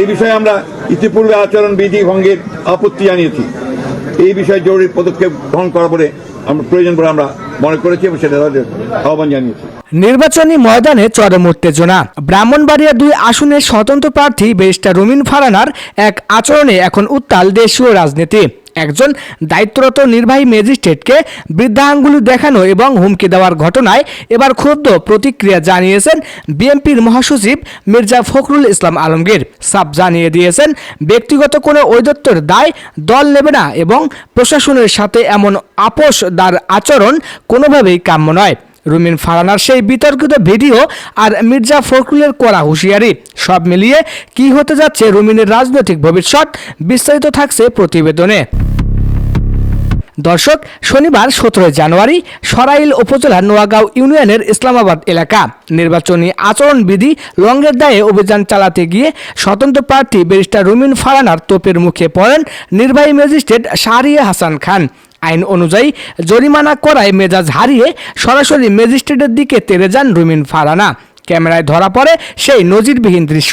এই বিষয়ে আমরা ইতিপূর্বে আচরণ বিধি ভঙ্গের আপত্তি জানিয়েছি। এই বিষয়ে জরুরি পদক্ষেপ গ্রহণ করা বলে আমরা প্রয়োজন বলে আমরা মনে করেছি এবং সেটা তাদের আহ্বান জানিয়েছি। নির্বাচনী ময়দানে চরম উত্তেজনা। ব্রাহ্মণবাড়িয়া দুই আসনের স্বতন্ত্র প্রার্থী বেরিস্টার রুমিন ফারানার এক আচরণে এখন উত্তাল দেশীয় রাজনীতি। একজন দায়িত্বরত নির্বাহী ম্যাজিস্ট্রেটকে বৃদ্ধাঙ্গুলি দেখানো এবং হুমকি দেওয়ার ঘটনায় এবার ক্ষুব্ধ প্রতিক্রিয়া জানিয়েছেন বিএনপির মহাসচিব মির্জা ফখরুল ইসলাম আলমগীর। সাব জানিয়ে দিয়েছেন, ব্যক্তিগত কোনো ঔদত্যের দায় দল নেবে না এবং প্রশাসনের সাথে এমন আপোষদার আচরণ কোনোভাবেই কাম্য নয়। রুমিন ফারানার সেই বিতর্কিত ভিডিও আর মির্জা ফখরুলের করা হুঁশিয়ারি, সব মিলিয়ে কি হতে যাচ্ছে রুমিনের রাজনৈতিক ভবিষ্যৎ বিস্তারিত থাকছে প্রতিবেদনে। দর্শক, শনিবার সতেরোই জানুয়ারি সরাইল উপজেলার নোয়াগাঁও ইউনিয়নের ইসলামাবাদ এলাকা। নির্বাচনী আচরণবিধি লঙ্ঘের দায়ে অভিযান চালাতে গিয়ে স্বতন্ত্র প্রার্থী ব্যারিস্টার রুমিন ফারানার তোপের মুখে পড়েন নির্বাহী ম্যাজিস্ট্রেট শাহরিয়া হাসান খান। আইন অনুযায়ী জরিমানা করায় মেজাজ হারিয়ে সরাসরি ম্যাজিস্ট্রেটের দিকে তেরে যান রুমিন ফারানা। ক্যামেরায় ধরা পড়ে সেই নজিরবিহীন দৃশ্য,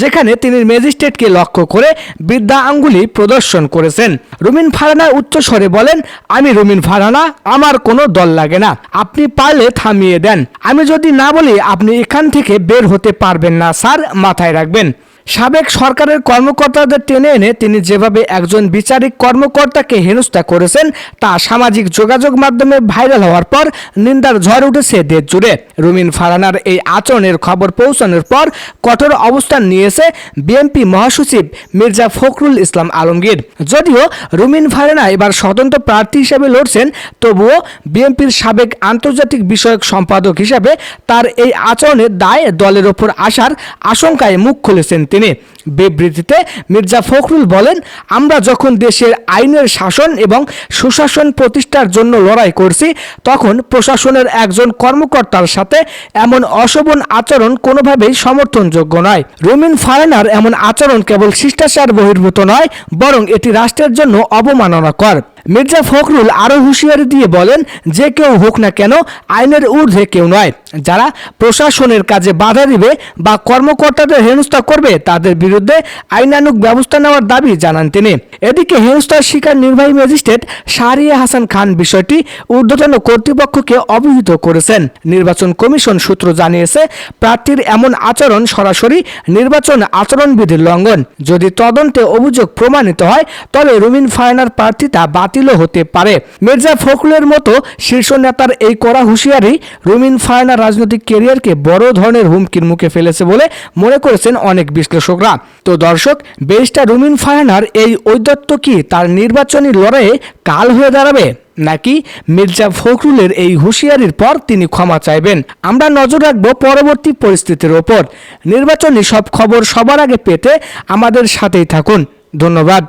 যেখানে তিনি ম্যাজিস্ট্রেটকে লক্ষ্য করে বৃদ্ধা আঙ্গুলি প্রদর্শন করেছেন। রুমিন ফারানা উচ্চস্বরে বলেন, আমি রুমিন ফারানা, আমার কোনো দল লাগে না। আপনি পারলে থামিয়ে দেন। আমি যদি না বলি, আপনি এখান থেকে বের হতে পারবেন না, স্যার। মাথায় রাখবেন। সাবেক সরকারের কর্মকর্তাদের টেনে এনে তিনি যেভাবে একজন বিচারিক কর্মকর্তাকে হেনস্থা করেছেন, তা সামাজিক যোগাযোগ মাধ্যমে ভাইরাল হওয়ার পর নিন্দার ঝড় উঠেছে দেশ জুড়ে রুমিন ফারানার এই আচরণের খবর পৌঁছানোর পর কঠোর অবস্থান নিয়েছে বিএনপি মহাসচিব মির্জা ফখরুল ইসলাম আলমগীর। যদিও রুমিন ফারানা এবার স্বতন্ত্র প্রার্থী হিসেবে লড়ছেন, তবুও বিএনপির সাবেক আন্তর্জাতিক বিষয়ক সম্পাদক হিসেবে তার এই আচরণের দায় দলের ওপর আসার আশঙ্কায় মুখ খুলেছেন তিনি। বিবৃতিতে মির্জা ফখরুল বলেন, আমরা যখন দেশের আইনের শাসন এবং সুশাসন প্রতিষ্ঠার জন্য লড়াই করছি, তখন প্রশাসনের একজন কর্মকর্তার সাথে এমন অশোভন আচরণ কোনোভাবেই সমর্থনযোগ্য নয়। রুমিন ফারেনার এমন আচরণ কেবল শিষ্টাচার বহির্ভূত নয়, বরং এটি রাষ্ট্রের জন্য অবমাননাকর। মির্জা ফখরুল আরও হুঁশিয়ারি দিয়ে বলেন, যে কেউ হোক না কেন, আইনের ঊর্ধ্বে কেউ নয়। যারা প্রশাসনের কাজে বাধা দিবে বা কর্মকর্তাদের হেনস্থা করবে, তাদের বিরুদ্ধে আইনানুক ব্যবস্থা নেওয়ার দাবি জানান তিনি। এদিকে হেনস্থার শিকার নির্বাহী ম্যাজিস্ট্রেট শাহরিয়া হাসান খান বিষয়টি ঊর্ধ্বতন কর্তৃপক্ষকে অবহিত করেছেন। নির্বাচন কমিশন সূত্র জানিয়েছে, প্রার্থীর এমন আচরণ সরাসরি নির্বাচন আচরণবিধির লঙ্ঘন। যদি তদন্তে অভিযোগ প্রমাণিত হয়, তবে রুমিন ফায়নার প্রার্থিতা বাতিলও হতে পারে। মির্জা ফখরুলের মতো শীর্ষ নেতার এই কড়া হুঁশিয়ারি রুমিন ফায়নার রাজনৈতিক কেরিয়ারকে বড় ধরনের হুমকির মুখে ফেলেছে বলে মনে করেছেন অনেক বিশ্লেষকরা। তো দর্শক, ব্যারিস্টার রুমিন ফায়নার এই ঔদত্ত কি তার নির্বাচনী লড়াইয়ে কাল হয়ে দাঁড়াবে? নাকি মির্জা ফখরুলের এই হুঁশিয়ারির পর তিনি ক্ষমা চাইবেন? আমরা নজর রাখব পরবর্তী পরিস্থিতির ওপর। নির্বাচনী সব খবর সবার আগে পেতে আমাদের সাথেই থাকুন। ধন্যবাদ।